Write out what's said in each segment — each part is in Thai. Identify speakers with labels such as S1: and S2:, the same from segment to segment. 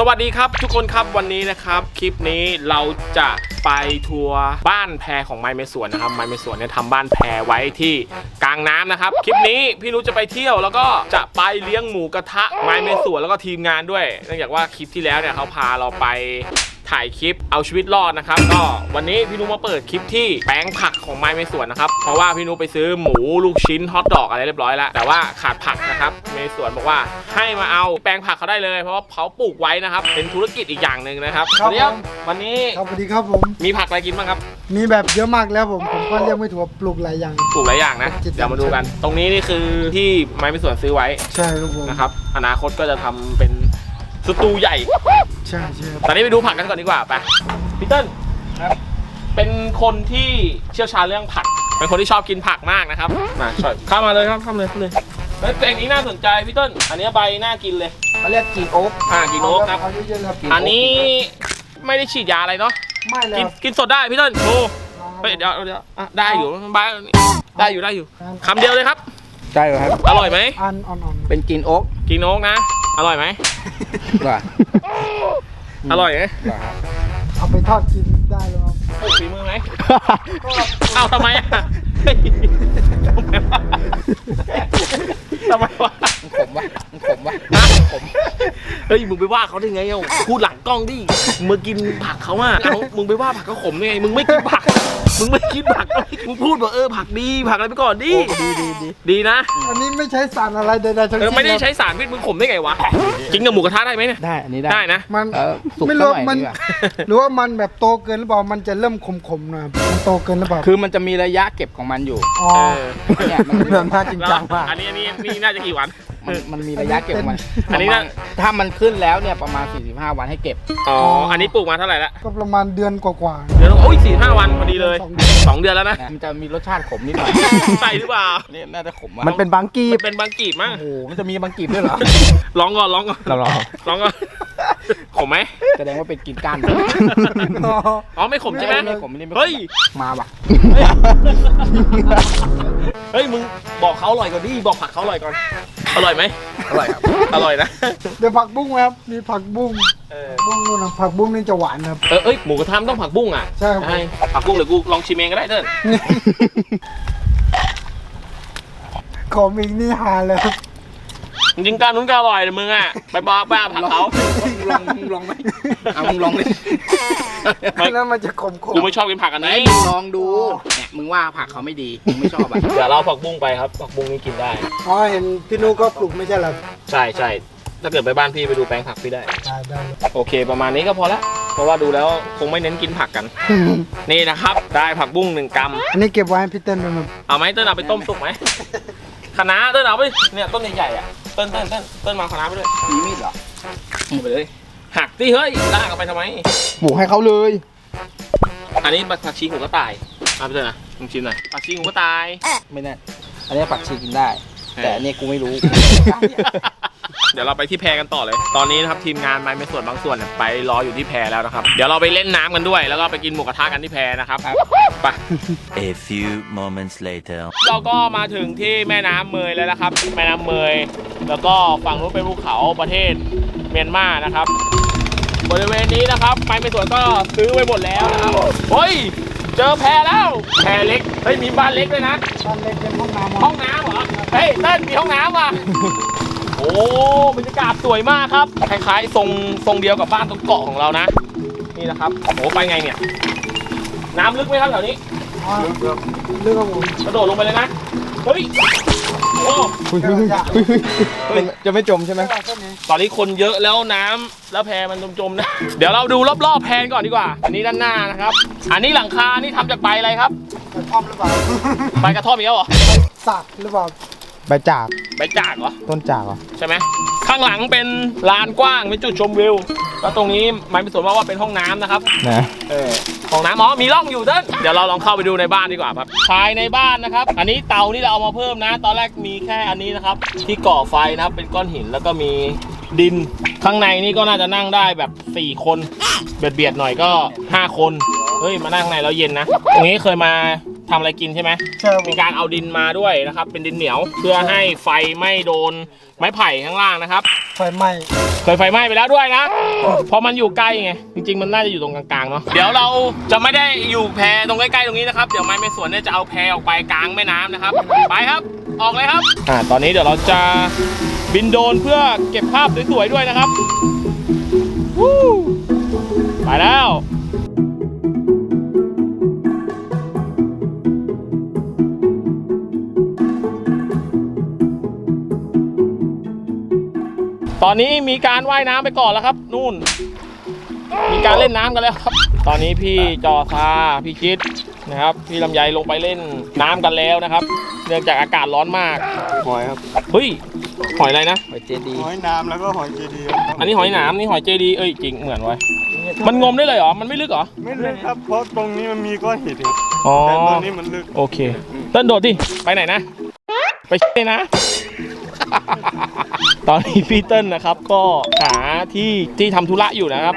S1: สวัสดีครับทุกคนครับวันนี้นะครับ คลิปนี้เราจะไปทัวร์บ้านแพรของไม้เมสวนนะครับไม้เมสวนเนี่ยทำบ้านแพรไว้ที่กลางน้ำนะครับ คลิปนี้พี่นุชจะไปเที่ยวแล้วก็จะไปเลี้ยงหมูกระทะไม้เมสวนแล้วก็ทีมงานด้วยเนื่องจากว่าคลิปที่แล้วเนี่ยเขาพาเราไป ถ่ายคลิปเอาชีวิตรอดนะครับ ก็วันนี้พี่นุชมาเปิดคลิปที่แปลงผักของไม้เมสวนนะครับ เพราะว่าพี่นุชไปซื้อหมูลูกชิ้นฮอทดอกอะไรเรียบร้อยแล้ว แต่ว่าขาดผักนะครับเมสวนบอกว่าให้มาเอาแปลงผักเขาได้เลย เพราะว่าเขาปลูกไว้นะครับ เป็นธุรกิจอีกอย่างหนึ่งนะครับ
S2: ครับ
S1: เดี๋ยว
S2: ผม
S1: วันนี้
S2: ครับสวัสดีครับผม
S1: มีผักอะไรกินบ้างครับ
S2: มีแบบเยอะมากแล้วผม ผมก็เรียกไม่ถูกว่าปลูกหลายอย่าง
S1: ปลูกหลายอย่างนะ
S2: จิต
S1: เดี๋ยวมาดูกัน ตรงนี้นี่คือที่ไม้ไม่สวนซื้อไว้
S2: ใช่ครับผม
S1: นะครับ อนาคตก็จะทำเป็น สตูใหญ่
S2: ใช่ใช่ครับ
S1: ตอนนี้ไปดูผักกันก่อนดีกว่าไปพี่เติ้ล
S2: ครับ
S1: เป็นคนที่เชี่ยวชาญเรื่องผัก เป็นคนที่ชอบกินผักมากนะครับ มาช่วยเข้ามาเลยครับเข้ามาเลยเข้ามาเลยเฮ้ยเพลงนี้น่าสนใจพี่เติ้ลอันนี้ใบน่ากินเลย
S3: เขาเรียกกีโอ๊ก
S1: อ่ากินโอ๊กครับ
S2: เอาเยอะๆครับ
S1: อันนี้ไม่ได้ฉีดยาอะไรเนาะ
S2: ไม่เลย
S1: กิน
S2: ครับ
S1: กินสดได้พี่เติ้ลโชว์เฮ้ยเดี๋ยวเดี๋ยวอะได้อยู่ใบได้อยู่ได้อยู่คำเดียวเลยครับ
S3: ใช่ครับ
S1: อร่อยไหม
S2: อันอ่อน
S3: เป็นกินโอ๊ก
S1: กินโอ๊กนะ อร่อยไหม
S3: เหรอ
S1: อร่อยไหม
S3: เหรอครับ
S2: ๆเอาไปทอดกินได้เลยครับ
S1: ปลูกฝีมือไหมเอ้าทำไมอะเฮ้ยทำไมวะทำไมวะ
S3: มันขมวะมันขมวะ
S1: ฮะ
S3: ขม
S1: เฮ้ยมึงไปว่าเขาได้ไงเอ้าพูดหลังกล้องดิมึงกินผักเขาอะเอามึงไปว่าผักเขาขมได้ไงมึงไม่กินผัก มึงไม่กินผักมึงพูดบอกเออผักดีผักอะไรไปก่อนดิ
S3: ดีดีดี
S1: ดีนะ
S2: อันนี้ไม่ใช้สารอะไรใดๆทั้ง
S1: เออ
S2: สิ้น
S1: ไม่ได้
S2: ครับ
S1: ใช้สารพิษมึงขมได้ไงวะกินกับหมูกระทะได้ไหมเนี่ย
S3: ได้ อันนี้ได้
S1: ได้นะ
S2: มัน
S3: เออสุก
S2: ไม่
S3: สั
S2: รู้
S3: กหน่อย
S2: มัน
S3: ดีกว่า
S2: หรือว่ามันแบบโตเกินหรือเปล่ามันจะเริ่มขมๆหนะครับมันโตเกินหรือเปล่า
S3: คือมันจะมีระยะเก็บของมันอยู่
S2: อ๋อ
S1: เออ
S3: เนี่ยมัน
S2: เรื่องน่าจริงจังมาก
S1: อันนี้อันนี้นี่น่าจะกี่วัน
S3: มันมันมีระยะเก็บของมัน
S1: อันนี้
S3: ประ
S1: น่ะ
S3: มาณถ้ามันขึ้นแล้วเนี่ยประมาณ 45 วันให้เก็บ
S1: อ๋อ อันนี้ปลูกมาเท่าไหร่ละ
S2: ก็ประมาณเดือนกว่า
S1: เดี๋ยวโอ้ยสี่ห้าวันพอดีเลย
S2: สองเดือน
S1: สองเดือนแล้วนะ
S3: นะมันจะมีรสชาติขมนิดหน่อย
S1: ใส่หรือเปล่า
S3: นี่น่าจะขมวะ
S4: มันเป็นบางกี
S1: มั
S4: บ
S1: นเป็นบางกีบมั้ง
S3: โอ้โห มันจะมีบางกีบด้วยเหรอ
S1: ลองก่อนลองก่อน
S4: เราลอง
S1: ลองก่อนขมไหม
S3: แสดงว่าเป็นกินก้าน
S2: อ๋อ
S1: อ๋อไม่ขมใช่ไหม
S3: ไม่ขมไม่ได้ไม่ขม
S1: เฮ้ย
S3: มาว่ะ
S1: เฮ้ย มึงบอกเขาอร่อยก่อนดิ บอกผักเขาอร่อยก่อน อร่อยไหม
S3: อร่อยครับ
S1: อร่อยนะ
S2: เดี๋ยวผักบุ้งครับ มีผักบุ้ง
S1: เออ
S2: บุ้งนู่นนะผักบุ้งนี่จะหวานนะครับ
S1: เออเอ้ยหมูกระทะมันต้องผักบุ้งอะ
S2: ใช่ครับ
S1: ผักบุ้งเดี๋ยวกูลองชิมเองก็ได้เด้อ
S2: ขอมอีกนี่หาเลยครับ
S1: จริงๆการนู้นก็อร่อยแต่มึงอะไปบอกบ้าผักเขา
S3: ลองมึงลองไหมเอามึงลองดิ
S1: ไม่
S2: นั่นมันจะขม
S1: กูไม่ชอบกินผักอัน
S3: ไหน
S1: นี้
S3: มึงลองดูเนี่ยมึงว่าผักเขาไม่ดีมึงไม่ชอบอะ
S1: เดี๋ยวเราเอาผักบุ้งไปครับผักบุ้งนี่กินได้
S2: อ๋อเห็นพี่นุก็ปลูกไม่ใช่เหรอ
S1: ใช่ใช่ถ้าเกิดไปบ้านพี่ไปดูแปลงผักพี่ได้
S2: ได้ได้
S1: โอเค ประมาณนี้ก็พอละ เพราะว่าดูแล้วคงไม่เน้นกินผักกัน นี่นะครับ ได้ผักบุ้งหนึ่งกรัม
S2: อันนี้เก็บไว้ให้พี่เต้นด้วยนะ
S1: เอาไหมเติ้ลเอาไปต้มสุกไหมคะน้าเติ้ลเอาไปเนี่ยต้นใหญ่ๆอะ เติ้ลเติ้ลเติ้ลเติ้ลมาคะน้าไปด้วย
S3: มีมีดเหรอ
S1: เอาไปเลย หักดิเฮ้ยลากเอาไปทำไม
S4: ปลูกให้เขาเลย
S1: อันนี้ผักชีหูกระต่ายเอาไปเถอะนะลองชิมหน่อยผักชีหูกระต่าย
S3: ไม่แน่อันนี้ผักชีกินได้ แต่อันนี้กูไม่รู้
S1: เดี๋ยวเราไปที่แพกันต่อเลย ตอนนี้นะครับทีมงานไม้ไม่ส่วนบางส่วนเนี่ยไปรออยู่ที่แพแล้วนะครับ เดี๋ยวเราไปเล่นน้ำกันด้วย แล้วก็ไปกินหมูกระทะกันที่แพนะครับ
S3: ครับ
S1: ไป
S5: A few moments later.
S1: เราก็มาถึงที่แม่น้ำเมยแล้วนะครับ แม่น้ำเมย แล้วก็ฝั่งนู้นเป็นภูเขาประเทศเมียนมานะครับ บริเวณนี้นะครับไม้ไม่สวนก็ซื้อไว้หมดแล้วนะครับเฮ้ย เจอแพแล้ว แพเล็ก เฮ้ยมีบ้านเล็กด้วยนะ
S2: บ้านเล็กเป็นห้องน้ำ
S1: ห้องน้ำเหรอ เฮ้ยเต้นมีห้องน้ำว่ะ โอ้บรรยากาศสวยมากครับ คล้ายๆทรงทรงเดียวกับบ้านตรงเกาะของเรานะ นี่นะครับ โอ้ไปไงเนี่ย น้ำลึกไหมครับแถวนี้
S2: อ๋อเรื่องของผม
S1: กระโดดลงไปเลยนะ เฮ้ย โอ้
S4: คุยคุยคุยคุยจะไม่จมใช่ไหม
S2: ใช่ไหม
S1: ตอนนี้คนเยอะแล้วน้ำแล้วแพมันจมๆนะ เดี๋ยวเราดูรอบๆแพก่อนดีกว่า อันนี้ด้านหน้านะครับ อันนี้หลังคานี่ทำจากใบอะไรครับ
S2: กระท่อมหรือเปล่า
S1: ใบกระท่อมอีกแล้วเหรอ
S2: สักหรือเปล่า
S4: ใบจาก
S1: ใบจากเหรอ
S4: ต้นจากเหรอ
S1: ใช่ไหมข้างหลังเป็นลานกว้างเป็นจุดชมวิวแล้วตรงนี้หมายเป็นส่วนว่าว่าเป็นห้องน้ำนะครับ
S4: นะ
S1: เออห้องน้ำอ๋อมีร่องอยู่เด้นเดี๋ยวเราลองเข้าไปดูในบ้านดีกว่าครับภายในบ้านนะครับ อันนี้เตานี่เราเอามาเพิ่มนะ ตอนแรกมีแค่อันนี้นะครับ ที่ก่อไฟนะครับ เป็นก้อนหินแล้วก็มีดิน ข้างในนี่ก็น่าจะนั่งได้แบบ 4 คน เบียดเบียดๆหน่อยก็ 5 คน เฮ้ย มานั่งข้างในแล้วเย็นนะ ตรงนี้เคยมา ทำอะไรกินใช่ไหม
S2: ใช่ครับผ
S1: มี
S2: ม
S1: การเอาดินมาด้วยนะครับ เป็นดินเหนียวเพื่อให้ไฟไม่โดนไม้ไผ่ข้างล่างนะครับ
S2: ไฟไหม้
S1: เคยไฟไหม้ไปแล้วด้วยนะเพราะมันอยู่ใกล้ไง จริง ๆ มันน่าจะอยู่ตรงกลางๆเนาะ เดี๋ยวเราจะไม่ได้อยู่แพตรงใกล้ๆตรงนี้นะครับ เดี๋ยวไม้ไม่สวนเนี่ยจะเอาแพออกไปกลางแม่น้ำนะครับ ไปครับ ออกเลยครับ อ่า ตอนนี้เดี๋ยวเราจะบินโดรนเพื่อเก็บภาพสวยๆด้วยนะครับวู้ไปแล้ว ตอนนี้มีการว่ายน้ำไปก่อนแล้วครับ นู่น มีการเล่นน้ำกันแล้วครับ ตอนนี้พี่จอซาพี่คิดนะครับ พี่ลำไยลงไปเล่นน้ำกันแล้วนะครับ เนื่องจากอากาศร้อนมาก
S4: หอยครับ
S1: เฮ้ยหอยอะไรนะ
S3: หอยเจดี
S4: หอยน้ำแล้วก็หอยเจดีย์
S1: อันนี้หอยหนามนี่หอยเจดีเอ้ยจริงเหมือนไว้ยมันงมได้เลยเหรอ มันไม่ลึกเหรอ
S4: ไม่ลึกครับ เพราะตรงนี้มันมีก้อนหินครับ
S1: อ๋อ
S4: แต่ตรงนี้มันลึก
S1: โอเค เต้นโดดดิ ไปไหนนะ ไปเลยนะ ตอนนี้พี่เติ้ลนะครับก็หาที่ที่ทำธุระอยู่นะครับ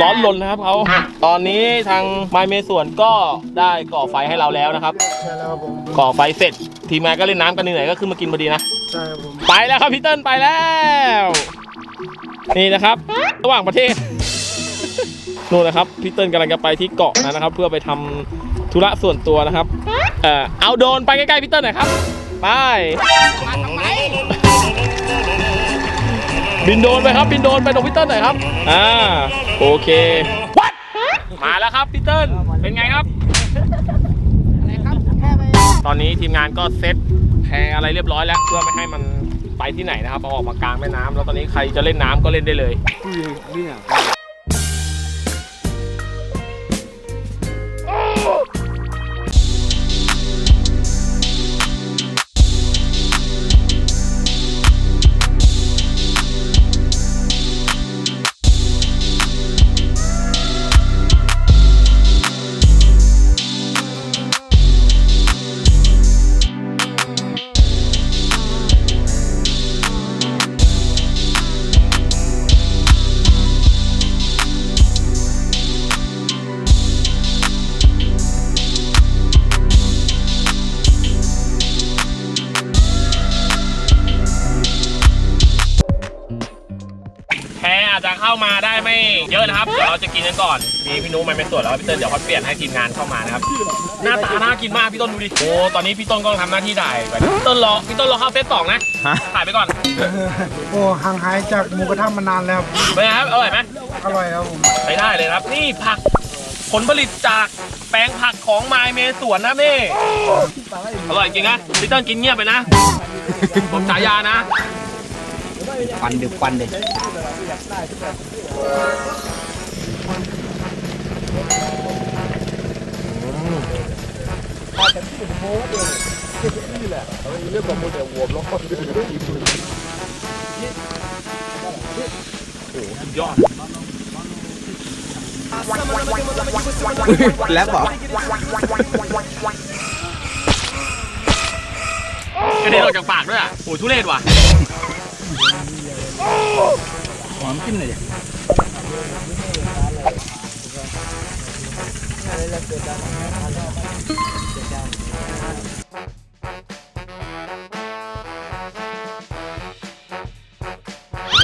S1: ร้อนรนนะครับเขาตอนนี้ทางไมเมส่วนก็ได้ก่อไฟให้เราแล้วนะครับ
S2: ใช่แล้วครับผม
S1: ก่อไฟเสร็จ ทีมงานก็เล่นน้ำกันเหนื่อยๆก็ขึ้นมากินพอดีนะ
S2: ใช่ครับผม
S1: ไปแล้วครับพี่เติ้ลไปแล้ว นี่นะครับ ระหว่างประเทศ นู่นนะครับพี่เติ้ลกำลังจะไปที่เกาะนะครับ เพื่อไปทำธุระส่วนตัวนะครับ เอ่อเอาโดรนไปใกล้ๆพี่เติ้ลหน่อยครับ ไป บินโดรนไปครับบินโดรนไปตรงพี่เติ้ลหน่อยครับอ่าโอเค What? มาแล้วครับพี่เติ้ลเป็นไงครับ ตอนนี้ทีมงานก็เซตแพรอะไรเรียบร้อยแล้วเพื่อไม่ให้มันไปที่ไหนนะครับเอาออกมากลางแม่น้ำแล้วตอนนี้ใครจะเล่นน้ำก็เล่นได้เลยแาจจะเข้ามาได้ไม่เยอะนะครับ เดี๋ยวเราจะกินกันก่อน มีพี่นุ้ยมาเป็นส่วนแล้วพี่เติ้ลเดี๋ยวเขาเปลี่ยนให้ทีมงานเข้ามานะครับ หน้าตาน่ากินมากพี่ต้นดูดิ โอ้ ตอนนี้พี่ต้นก็ทำหน้าที่ถ่ายไปนะพี่ต้นรอพี่ต้นรอเข้าเซตสองนะถ่ายไปก่อน
S2: โอ้ห่างหายจากหมูกระทะมานานแล้ว
S1: เป็นไงครับ อร่อยไหม
S2: อร่อยครับผม
S1: ไปได้เลยครับ นี่ผักผลผลิตจากแปลงผักของไมเมสวนนะนี่อร่อยจริงนะพี่ต้นกินเงียบไปนะ ผมฉายานะ
S3: ควันดึกควันเด็ด
S1: ยอด
S3: แล้วบอก
S1: กระเด็นออกจากปากด้วยอะโอ้ยทุเรศว่ะ
S3: หอมขึ้นเลยดิ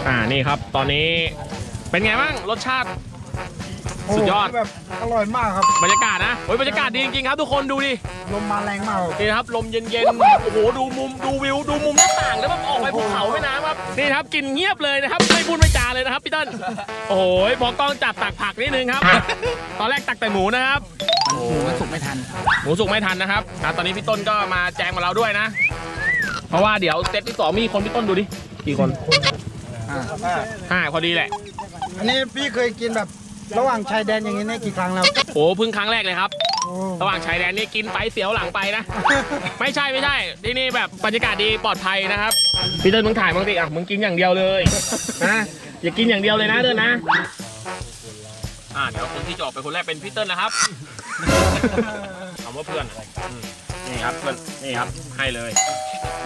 S1: อ่านี่ครับ ตอนนี้เป็นไงบ้างรสชาติ
S2: โอ้
S1: สุดยอด
S2: แบบ อร่อยมากครับ
S1: บรรยากาศนะโอ้ยบรรยากาศดีจริงๆครับทุกคนดูดิ
S2: ลมมาแรงมากครับ
S1: นี่นะครับ ลมเย็นๆ โอ้โห ดูมุม ดูวิว ดูมุมหน้าต่างแล้วมันออกไปภูเขาแม่น้ำครับ นี่ครับกลินเงียบเลยนะครับ ไม่พูดไม่จาเลยนะครับพี่เติ้ลโอ้โหพอกล้องจับตักผักนิดนึงครับ ตอนแรกตักแต่หมูนะครับ
S3: หมูมันสุกไม่ทัน
S1: หมูสุกไม่ทันนะครับอะตอนนี้พี่ต้นก็มาแจงมาเราด้วยนะ เพราะว่าเดี๋ยวเซตที่สองมีคนพี่ต้นดูดิ กี่คนห้าพอดีแหละ
S2: อันนี้พี่เคยกินแบบ ระหว่างชายแดนอย่างนี้เนี่ยกี่ครั้งแล้ว
S1: โอ้เพิ่งครั้งแรกเลยครับ
S2: โอ้
S1: ระหว่างชายแดนนี่กินไปเสียวหลังไปนะ ไม่ใช่ไม่ใช่ที่นี่แบบบรรยากาศดีปลอดภัยนะครับพี่เดินมึงถ่ายบ้างสิอะมึงกินอย่างเดียวเลยนะอย่ากินอย่างเดียวเลยนะเดินนะอ่าเดี๋ยวคนที่จะออกไปคนแรกเป็นพี่เติ้ลนะครับคำว่าเพื่อนอืมนี่ครับเพื่อนนี่ครับให้เลย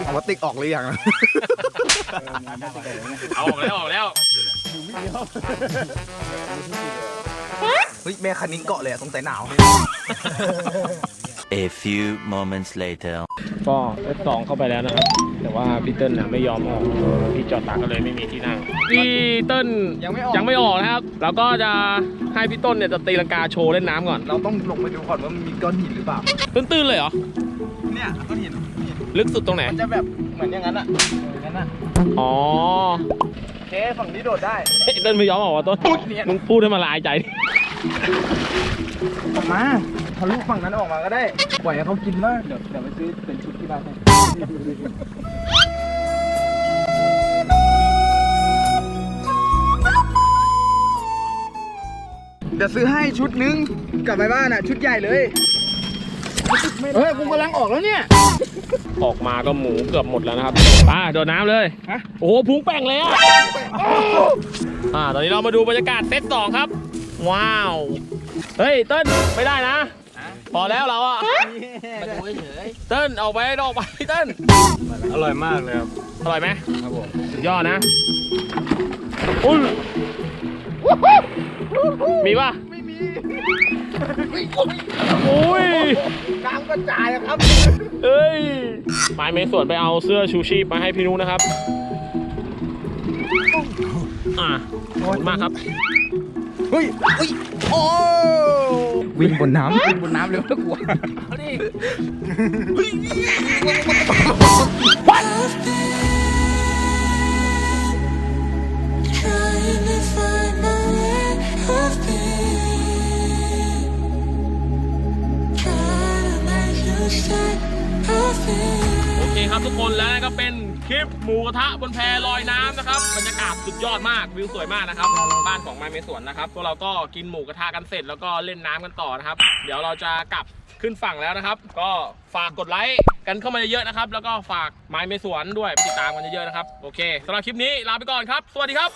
S4: เอาวัตติกออกหรือยัง
S1: เอาออกแล้วออกแล้ว
S4: เฮ้ยแม่คันนิ้งเกาะเลยอะสงสัยหนาว
S5: A few moments later.
S1: ก็เอฟสองเข้าไปแล้วนะครับ แต่ว่าพี่เติ้ลน่ะไม่ยอมออกพี่จอดตักก็เลยไม่มีที่นั่งพี่เติ้ล
S3: ยังไม่ออก
S1: ยังไม่ออกนะครับแล้วก็จะให้พี่ต้นเนี่ยจะตีลังกาโชว์เล่นน้ำก่อน
S3: เราต้องลงไปดูก่อนว่ามันมีก้อนหินหรือเปล่า
S1: ตื้นๆเลยเหรอ
S3: เนี่ยก้อนหิน
S1: ลึกสุดตรงไหน
S3: มันจะแบบเหมือนอย่างนั้นอะอย่างนั้นอะ
S1: อ๋อ
S3: โอเคฝั่งนี้โดดได้
S1: เฮ้ยเติ้ลไม่ยอมออกว่ะต้น
S3: เนี่ย
S1: มึงพูดให้มาลายใจดิ
S3: ออกมาทะลุฝั่งนั้นออกมาก็ได้ปล่อยให้เขากินมากเดี๋ยวเดี๋ยวไปซื้อเป็นชุดที่บ้านให้เดี๋ยวซื้อให้ชุดนึงกลับไปบ้านอะ ชุดใหญ่เลยเฮ้ยกูกำลังออกแล้วเนี่ย
S1: ออกมาก็หมูเกือบหมดแล้วนะครับไป้าโดดน้ำเลย
S3: ฮะ
S1: โอ้โหพุงแป้งเลยอะอ่าตอนนี้เรามาดูบรรยากาศเซตสองครับ ว้าว เฮ้ยเติ้ลไม่ได้นะ พอแล้วเราอะ
S3: มาดูเฉย
S1: เติ้ลออกไปออกไปเติ้ล
S4: อร่อยมากเลยครับ
S1: อร่อยไหม
S3: ครับผม
S1: สุดยอดนะอุ้ยมีป่ะ
S3: ไม่มี
S1: โอ้ย
S3: กลางกระจายอะครับ
S1: เอ้ยปลายเมสวนไปเอาเสื้อชูชีพมาให้พี่นุนะครับ อ่าขอบคุณมากครับ
S3: เฮ้ยเฮ้ยโอ้วิ่งบนน้ำวิ่งบนน้ำเร็วนะกลัว
S1: เอาดิ นี่ครับทุกคนแล้วก็เป็นคลิปหมูกระทะบนแพลอยน้ำนะครับบรรยากาศสุดยอดมากวิวสวยมากนะครับบ้านของไม้เมสวนนะครับพวกเราก็กินหมูกระทะกันเสร็จแล้วก็เล่นน้ำกันต่อนะครับ เดี๋ยวเราจะกลับขึ้นฝั่งแล้วนะครับ ก็ฝากกดไลค์กันเข้ามาเยอะๆนะครับ แล้วก็ฝากไม้เมสวนด้วยไปติดตามกันเยอะๆนะครับโอเคสำหรับคลิปนี้ลาไปก่อนครับ สวัสดีครับ